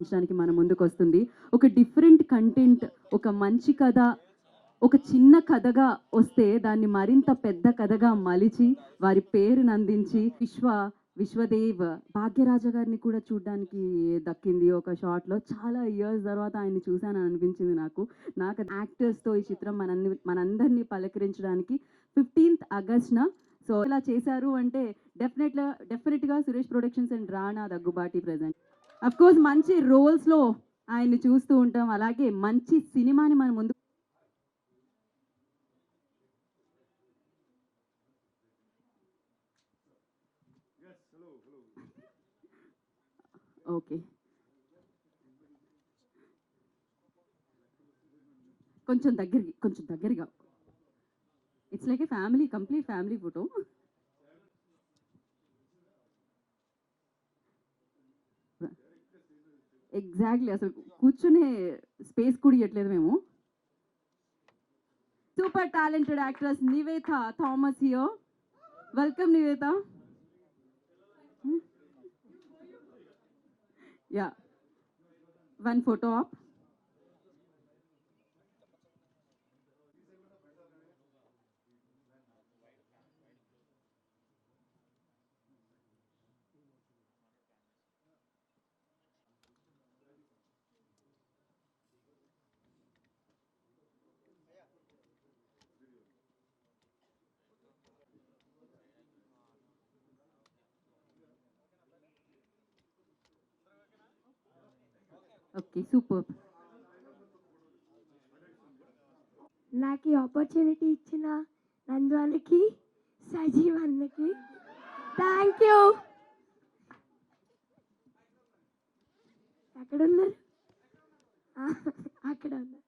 విషయానికి మన ముందుకు వస్తుంది ఒక డిఫరెంట్ కంటెంట్ ఒక మంచి కథ ఒక చిన్న కథగా వస్తే దాన్ని మరింత పెద్ద కథగా మలిచి వారి పేరును అందించి విశ్వ విశ్వదేవ్ భాగ్యరాజ గారిని కూడా చూడడానికి దక్కింది ఒక షాట్లో చాలా ఇయర్స్ తర్వాత ఆయన్ని చూశాను అనిపించింది నాకు. నాకు యాక్టర్స్తో ఈ చిత్రం మనందరి మనందరినీ పలకరించడానికి ఫిఫ్టీన్త్ ఆగస్ట్న సో ఇలా చేశారు అంటే డెఫినెట్గా డెఫినెట్గా Suresh productions and Rana Daggubati present of course మంచి రోల్స్లో ఆయన్ని చూస్తూ ఉంటాం. అలాగే మంచి సినిమాని మన ముందు ఓకే కొంచెం దగ్గరికి కొంచెం దగ్గరగా. It's like a family complete family photo exactly అసలు కూర్చునే స్పేస్ కూడా ఇవ్వట్లేదు మేము. Super talented actress Nivetha Thomas హియో welcome Nivetha yeah one photo op okay super నాకు ఈ ఆపర్చునిటీ ఇచ్చిన నందు అన్నకి సజీవ్ అన్నకి. థ్యాంక్ యూ ఎక్కడ ఉన్నారు ఆ, అక్కడ ఉన్నారు.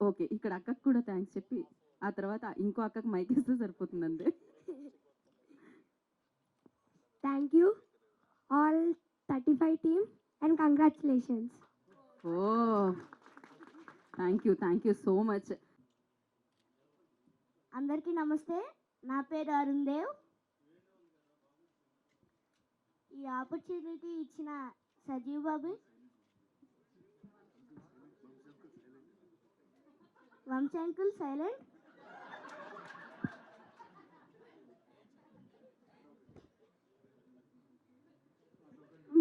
ఓకే ఇక్కడ అక్కకు కూడా థ్యాంక్స్ చెప్పి ఆ తర్వాత ఇంకో అక్కకు మైక్ ఇస్తే సరిపోతుంది అంతే thank you all thirty five team and congratulations oh thank you thank you so much అందరికీ నమస్తే. నా పేరు అరుణ్ దేవ్. ఈ ఆపర్చునిటీ ఇచ్చిన సజీవ్ బాబు. వంశంకుల్ సైలెంట్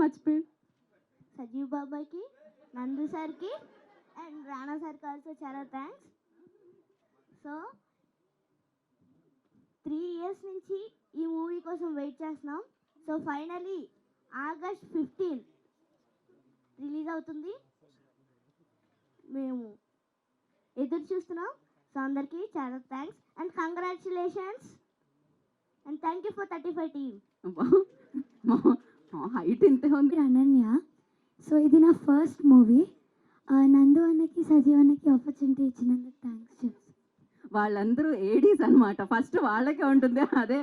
మర్చిపోయి సజీవ్ బాబాయ్కి నందు సార్కి అండ్ రాణా సార్కి ఆల్సో చాలా థ్యాంక్స్ సో త్రీ ఇయర్స్ నుంచి ఈ మూవీ కోసం వెయిట్ చేస్తున్నాం. So finally August fifteen release అవుతుంది. మేము ఎదురు చూస్తున్నాం. సో అందరికీ చాలా thanks and congratulations and thank you for thirty five team height ఇంతే ఉంది? అనన్య. సో ఇది నా ఫస్ట్ మూవీ నందు అన్నకి సజీవ్ అన్నకి ఆపర్చునిటీ ఇచ్చినందుకు థ్యాంక్స్ చెప్తాను వాళ్ళందరూ ఏడీస్ అన్నమాట. ఫస్ట్ వాళ్ళకే ఉంటుంది. అదే.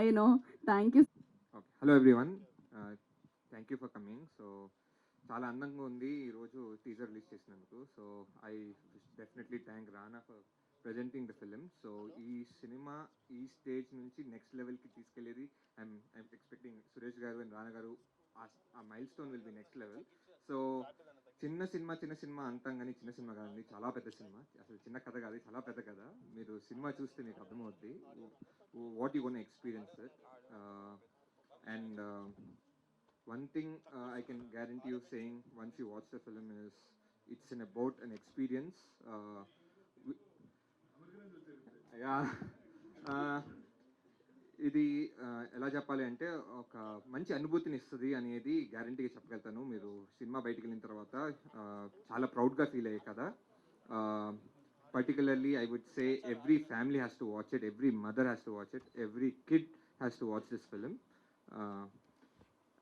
I know thank you okay hello everyone thank you for coming so చాలా అందంగా ఉంది. ఈరోజు టీజర్ రిలీజ్ చేసినందుకు. So I definitely thank Rana for presenting the film so ఈ సినిమా ఈ స్టేజ్ నుంచి నెక్స్ట్ లెవెల్కి తీసుకెళ్ళేది ఐఎమ్ ఐఎమ్ ఎక్స్పెక్టింగ్ సురేష్ గారు and Rana garu a milestone will be next level so చిన్న సినిమా చిన్న సినిమా అంటాం కానీ చిన్న సినిమా కాదండి. చాలా పెద్ద సినిమా అసలు చిన్న కథ కాదు చాలా పెద్ద కథ. మీరు సినిమా చూస్తే మీకు అర్థమవుద్ది. What you gonna experience and one thing uh, I can guarantee you saying once you watch the film is it's an about an experience. Uh, wi- yeah. ఇది ఎలా చెప్పాలి అంటే ఒక మంచి అనుభూతిని ఇస్తుంది అనేది గ్యారంటీగా చెప్పగలుగుతాను. మీరు సినిమా బయటికి వెళ్ళిన తర్వాత చాలా ప్రౌడ్గా ఫీల్ అయ్యే కదా particularly I would say every family has to watch it every mother has to watch it every kid has to watch this film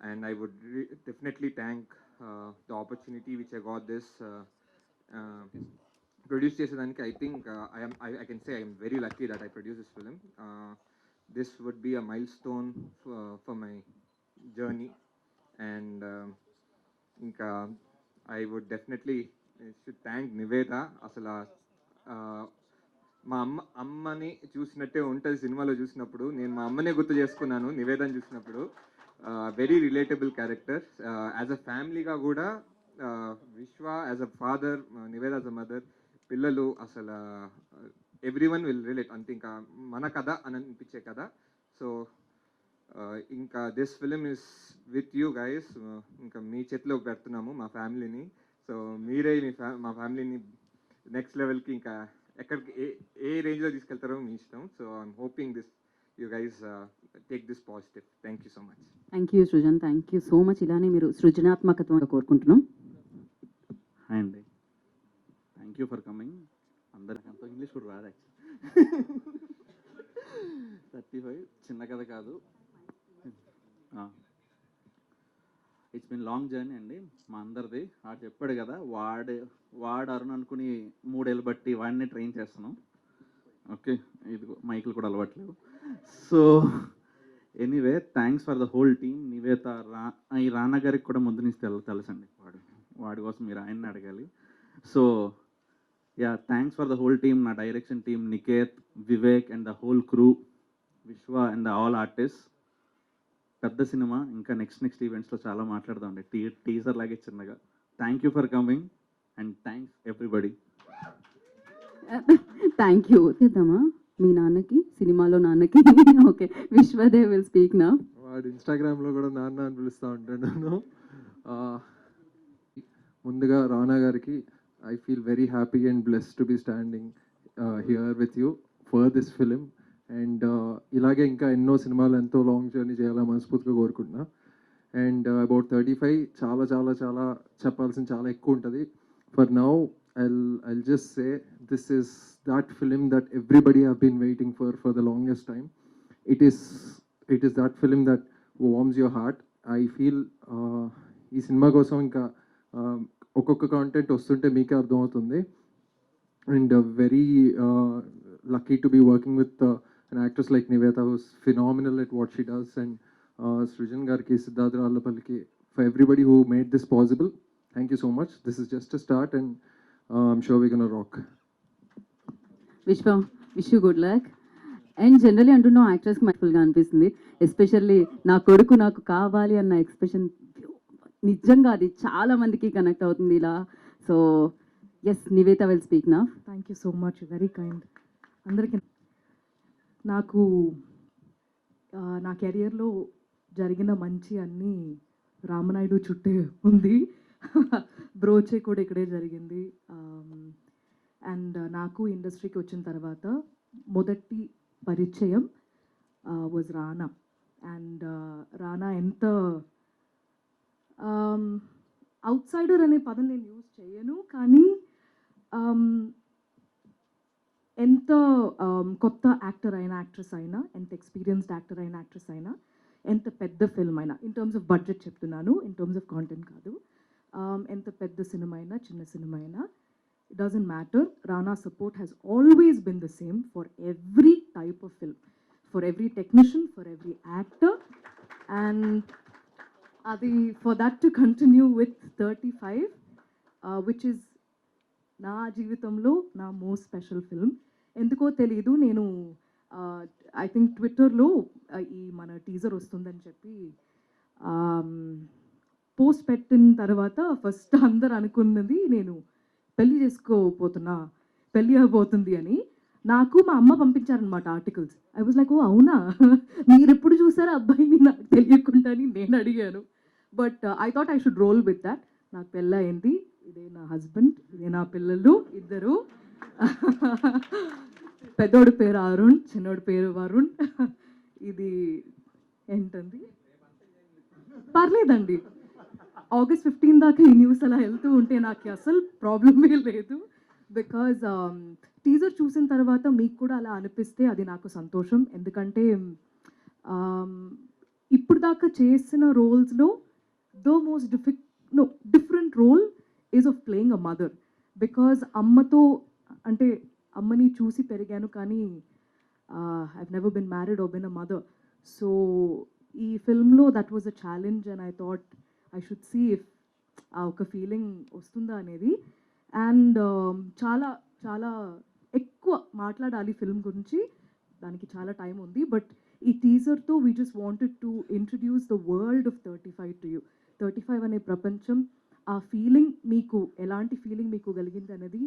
and I would definitely thank the opportunity which I got this produce చేసేదానికి I think I'm I I can say I'm very lucky that I produce this film this would be a milestone for my journey and ఇంకా I would definitely should thank Nivetha అసలు మా అమ్మ అమ్మని చూసినట్టే ఉంటుంది సినిమాలో చూసినప్పుడు. నేను మా అమ్మనే గుర్తు చేసుకున్నాను నివేదన చూసినప్పుడు. Very relatable character as a ఫ్యామిలీగా కూడా Vishwa as a father Nivetha as a mother పిల్లలు అసలు ఎవ్రీ వన్ విల్ రిలేట్ అంతే ఇంకా మన కథ అని అనిపించే కథ. సో ఇంకా this film is with you guys ఇంకా మీ చేతిలో పెడుతున్నాము మా ఫ్యామిలీని. సో మీరే మీ ఫ్యా మా ఫ్యామిలీని నెక్స్ట్ లెవెల్కి ఇంకా ఎక్కడికి ఏ ఏ రేంజ్లో తీసుకెళ్తారో మీ ఇష్టం. So I'm hoping this you guys take this positive thank you so much thank you Srujan thank you so much ఇలానే మీరు సృజనాత్మకత్వం కోరుకుంటున్నాం. హాయ్ అండి. థ్యాంక్ యూ ఫర్ కమింగ్ అందరికి అంత ఇంగ్లీష్ కూడా రాదు థర్టీ ఫైవ్ చిన్న కథ కాదు. ఇట్స్ బిన్ లాంగ్ జర్నీ అండి. మా అందరిది. వాడు చెప్పాడు కదా వాడు వాడు అరుణ్ అనుకుని మూడేళ్ళు బట్టి వాడిని ట్రైన్ చేస్తున్నాం ఓకే ఇది మైకులు కూడా అలవాట్లేవు so anyway thanks for the whole team Nivetha రా ఈ రానా గారికి కూడా ముందు నుంచి తెలు తెలుసండి వాడు. వాడి కోసం మీరు ఆయన్ని అడగాలి. So yeah thanks for the whole team నా direction team Niketh Vivek and the whole crew Vishwa and the all artist పెద్ద సినిమా ఇంకా నెక్స్ట్ నెక్స్ట్ ఈవెంట్స్లో చాలా మాట్లాడదామండి టీ టీజర్ లాగే చిన్నగా. Thank you for coming and thanks everybody thank you చేద్దామా మీ నాన్నకి సినిమాలో నాన్నకి. ఓకే విశ్వదేవ్ విల్ స్పీక్ నా వాడు ఇన్స్టాగ్రామ్లో కూడా నాన్న అని పిలుస్తూ ఉంటాడు ముందుగా రానా గారికి I feel happy and and to to be standing here with you for this film and ఇలాగే ఇంకా ఎన్నో సినిమాలు ఎంతో లాంగ్ జర్నీ చేయాలని మనస్ఫూర్తిగా కోరుకుంటున్నా. అండ్ అబౌట్ థర్టీ ఫైవ్ చాలా చాలా చాలా చెప్పాల్సిన చాలా ఎక్కువ ఉంటుంది. For now I'll I'll just say this is that film that everybody have been waiting for for the longest time it is it is that film that warms your heart I feel ఈ cinema కోసం ఇంకా uh, ఒక్కొక్క content వస్తుంటే మీకే అర్థమవుతుంది. And very lucky to be working with an actress like Nivetha who's phenomenal at what she does and Srujan గారికి Siddhartha రాళ్ళపల్లికి for everybody who made this possible thank you so much this is just a start and I'm sure we gonna rock wish you good luck and generally అంటున్నాం యాక్టర్స్కి మైఫుల్గా అనిపిస్తుంది. Especially నా కొడుకు నాకు కావాలి అన్న expression నిజంగా అది చాలా మందికి కనెక్ట్ అవుతుంది ఇలా. So yes Nivetha will speak నా thank you so much very kind అందరికీ నాకు నా కెరియర్లో జరిగిన మంచి అన్నీ రామనాయుడు చుట్టే ఉంది. బ్రోచే కూడా ఇక్కడే జరిగింది. అండ్ నాకు ఇండస్ట్రీకి వచ్చిన తర్వాత మొదటి పరిచయం వాజ్ రానా అండ్ రానా ఎంత Um, అవుట్ సైడర్ అనే పదం నేను యూజ్ చేయను కానీ um, ఎంత um, కొత్త యాక్టర్ అయినా యాక్ట్రెస్ అయినా ఎంత ఎక్స్పీరియన్స్డ్ యాక్టర్ అయినా యాక్ట్రెస్ అయినా ఎంత పెద్ద ఫిల్మ్ అయినా ఇన్ టర్మ్స్ ఆఫ్ బడ్జెట్ చెప్తున్నాను ఇన్ టర్మ్స్ ఆఫ్ కాంటెంట్ కాదు. ఎంత పెద్ద సినిమా అయినా చిన్న సినిమా అయినా it doesn't matter Rana support has always been the same for every type of film for every technician for every actor and అది for that to continue with thirty five which is నా జీవితంలో నా most special film ఎందుకో తెలీదు నేను I think ట్విట్టర్లో ఈ మన టీజర్ వస్తుందని చెప్పి um, పోస్ట్ పెట్టిన తర్వాత ఫస్ట్ అందరు అనుకున్నది నేను పెళ్ళి చేసుకోపోతున్నా పెళ్ళి అయిపోతుంది అని. నాకు మా అమ్మ పంపించారనమాట articles I was like oh అవునా? మీరు ఎప్పుడు చూసారా అబ్బాయిని? నాకు తెలియకుండా అని నేను అడిగాను. But I thought I should roll with that నాకు పెళ్ళి అయింది. ఇదే నా హస్బెండ్ ఇదే నా పిల్లలు ఇద్దరు. పెద్దోడి పేరు అరుణ్ చిన్నోడి పేరు వరుణ్. ఇది ఏంటండి? పర్లేదండి. ఆగస్ట్ ఫిఫ్టీన్ దాకా ఈ న్యూస్ అలా వెళ్తూ ఉంటే నాకు అసలు ప్రాబ్లమే లేదు. బికాజ్ టీజర్ um, చూసిన తర్వాత మీకు కూడా అలా అనిపిస్తే అది నాకు సంతోషం. ఎందుకంటే um, ఇప్పుడు దాకా చేసిన రోల్స్లో the most difficult no different role is of playing a mother because అమ్మతో అంటే అమ్మని చూసి పెరిగాను కానీ I never been married oh been a mother so ఈ ఫిల్మ్లో that was a challenge and I thought I should see if ఆ ఒక ఫీలింగ్ వస్తుందా అనేది. అండ్ um, చాలా చాలా ఎక్కువ ఎక్కువ మాట్లాడాలి ఫిల్మ్ గురించి. దానికి చాలా టైం ఉంది. బట్ ఈ టీజర్తో we just wanted to introduce the world of thirty five to you thirty five అనే ప్రపంచం ఆ ఫీలింగ్ మీకు ఎలాంటి ఫీలింగ్ మీకు కలిగింది అనేది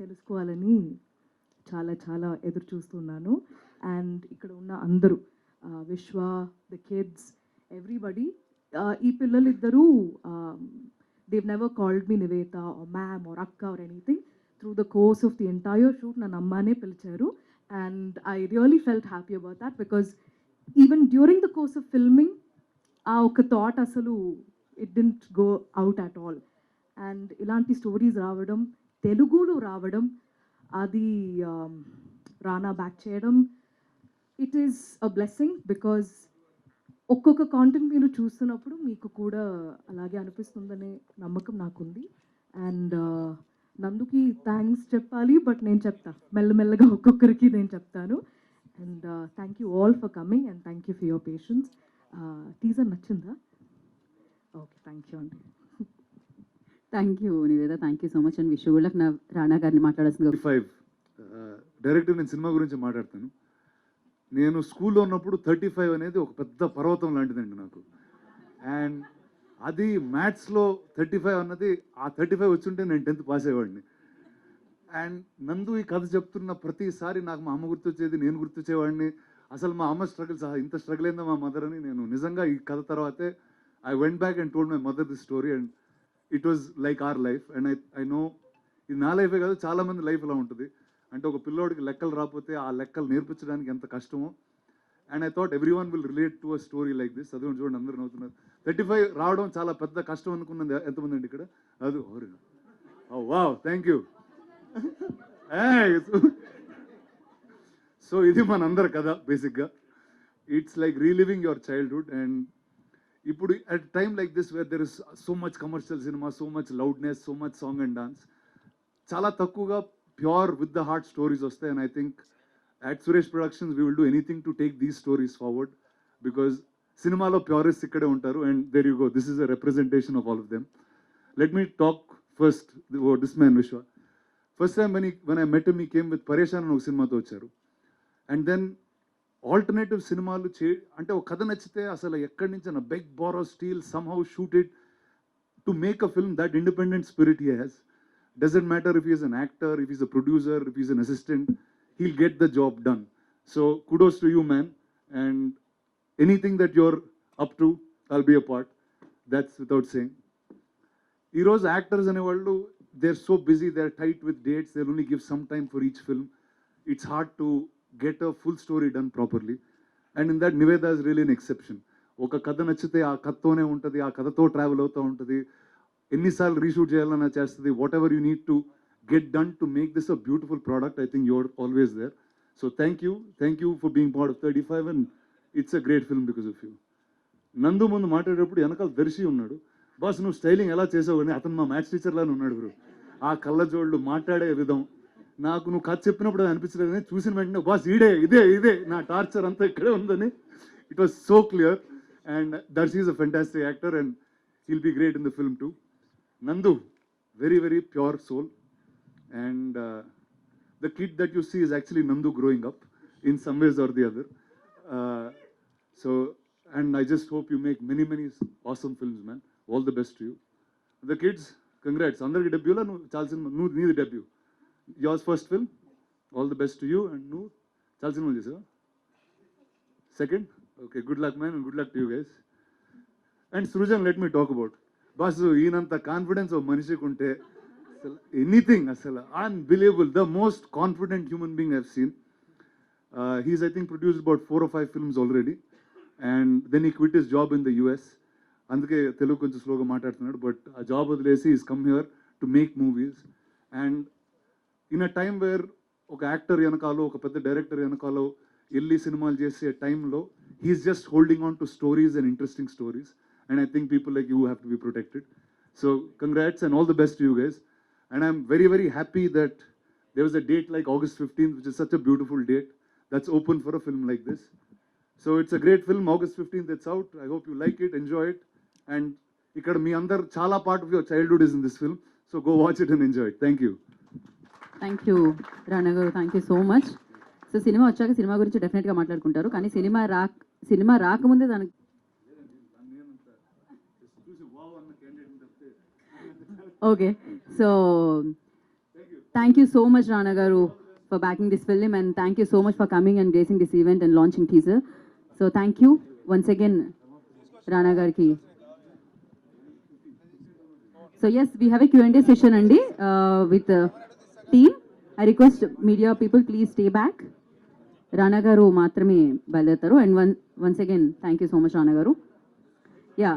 తెలుసుకోవాలని చాలా చాలా ఎదురు చూస్తున్నాను. అండ్ ఇక్కడ ఉన్న అందరూ విశ్వ ద కిడ్స్ ఎవ్రీబడి ఈ పిల్లలు ఇద్దరూ they've never called me Nivetha or ma'am or అక్క or anything through the course of the entire shoot నన్ను అమ్మానే పిలిచారు. And I really felt happy about that because even during the course of filming ఆ ఒక thought అసలు it didn't go out at all and ఇలాంటి stories రావడం తెలుగులో రావడం అది um, రానా బ్యాక్ చేయడం it is a blessing because ఒక్కొక్క కాంటెంట్ మీరు చూస్తున్నప్పుడు మీకు కూడా అలాగే అనిపిస్తుందనే నమ్మకం నాకుంది. అండ్ uh, నందుకి థ్యాంక్స్ చెప్పాలి బట్ నేను చెప్తా. మెల్లమెల్లగా ఒక్కొక్కరికి నేను చెప్తాను. And thank you all for coming and thank you for your patience teaser నచ్చిందా? ఓకే థ్యాంక్ యూ అండి. Thank you Nivetha thank you so much and wish good నా రాణా గారిని మాట్లాడాల్సింది ఫైవ్ డైరెక్ట్ నేను సినిమా గురించి మాట్లాడతాను. నేను స్కూల్లో ఉన్నప్పుడు థర్టీ ఫైవ్ అనేది ఒక పెద్ద పర్వతం లాంటిదండి నాకు. అండ్ అది మ్యాథ్స్లో థర్టీ ఫైవ్ అన్నది ఆ థర్టీ ఫైవ్ వచ్చుంటే నేను టెన్త్ పాస్ అయ్యేవాడిని. అండ్ నందు ఈ కథ చెప్తున్న ప్రతిసారి నాకు మా అమ్మ గుర్తొచ్చేది నేను గుర్తొచ్చేవాడిని. అసలు మా అమ్మ స్ట్రగుల్ సహా ఇంత స్ట్రగుల్ అయిందా మా మదర్ అని నేను నిజంగా ఈ కథ తర్వాతే I went back and told my mother the story and it was like our life and I I know ఇది నా లైఫే కాదు చాలా మంది లైఫ్ ఇలా ఉంటుంది. అంటే ఒక పిల్లోడికి లెక్కలు రాకపోతే ఆ లెక్కలు నేర్పించడానికి ఎంత కష్టమో and I thought everyone will relate to a story like this అదే చూడండి అందరూ నవ్వుతున్నారు. థర్టీ ఫైవ్ రావడం చాలా పెద్ద కష్టం అనుకున్నది ఎంతమంది అండి ఇక్కడ? అది oh wow thank you so ఇది మనందరి కథ బేసిక్గా it's like reliving your childhood and ఇప్పుడు at time like this where there is so much commercial cinema so much loudness so much song and dance చాలా తక్కువగా pure with the heart stories వస్తాయి. And I think at Suresh Productions we will do anything to take these stories forward because సినిమాలో purist ఇక్కడే ఉంటారు and there you go this is a representation of all of them let me talk first this man Vishwa first time when when I met me came with Pareshan అని ఒక సినిమాతో వచ్చారు. And then alternative సినిమాలు చే అంటే ఒక కథ నచ్చితే అసలు ఎక్కడి నుంచి నా beg borrow steal somehow shoot it to make a film that independent spirit he has doesn't matter if he's an actor if he's a producer if he's an assistant he'll get the job done so kudos to you man and anything that you're up to I'll be a part that's without saying ఈరోజు actors అనేవాళ్ళు they are so busy they are tight with dates they only give some time for each film it's hard to get a full story done properly and in that Niveda is really an exception ఒక కథ నచ్చితే ఆ కథతోనే ఉంటుంది ఆ కథతో travel అవుతూ ఉంటుంది. ఎన్నిసార్లు రీషూట్ చేయాలన్నా చేస్తుంది. Whatever you need to get done to make this a beautiful product I think you're always there so thank you thank you for being part of thirty five and it's a great film because of you Nandu ముందు మాట్లాడేటప్పుడు వెనకాల దర్శి ఉన్నాడు. Boss నువ్వు styling ఎలా చేసావు? అని అతను మా మ్యాథ్స్ టీచర్ లానే ఉన్నాడు బ్రో ఆ కళ్ళజోళ్ళు మాట్లాడే విధం. నాకు నువ్వు కథ చెప్పినప్పుడు అనిపించలేదు కానీ చూసిన వెంటనే బాస్ ఇదే ఇదే ఇదే నా టార్చర్ అంతా ఇక్కడే ఉందని it was so clear and Darshi is a fantastic actor and he'll be great in the film to Nandu very very pure soul and the kid that you see is actually Nandu growing up in some ways are the other so and I just hope you make many many awesome films man all the best you the kids congrats అందరికి డెబ్యూలో నువ్వు చాలా cinema నువ్వు నీది debut yours first film all the best you and నువ్వు చాలా సినిమాలు చేసావు second okay good luck man good luck to you guys and Srujan let me talk about boss ఈయనంత confidence ఒక మనిషికి ఉంటే అసలు ఎనీథింగ్ అసలు unbelievable the most confident human being have seen he's I think produce about four or five films already and then he quit his job in the US అందుకే తెలుగు కొంచెం స్లోగా మాట్లాడుతున్నాడు but ఆ జాబ్ వదిలేసి he's come here to make movies and in a time where ఒక actor వెనకాలో ఒక పెద్ద డైరెక్టర్ వెనకాలో వెళ్ళి సినిమాలు చేసే టైంలో he is just holding on to stories and interesting stories and I think people like you have to be protected so congrats and all the best you guys and I'm very, very happy that there was a date like August 15th, which is such a beautiful date that's open for a film like this. So it's a great film. August 15th, it's out. I hope you like it, enjoy it. And ఇక్కడ మీ అందరు చాలా part of your childhood is in this film. So go watch it and enjoy it. Thank you. Thank you రాణగారు thank you so much so cinema వచ్చాక cinema గురించి డెఫినెట్గా మాట్లాడుకుంటారు. కానీ cinema రా cinema రాకముందే దానికి okay so thank you so much Rana garu for backing this film and thank you so much for coming and gracing this event and launching teaser so thank you once again Rana గారికి so as we have a Q and A session అండి with team I request media people please stay back Rana garu మాత్రమే బయలుదేరుతారు. And one once again thank you so much Rana garu yeah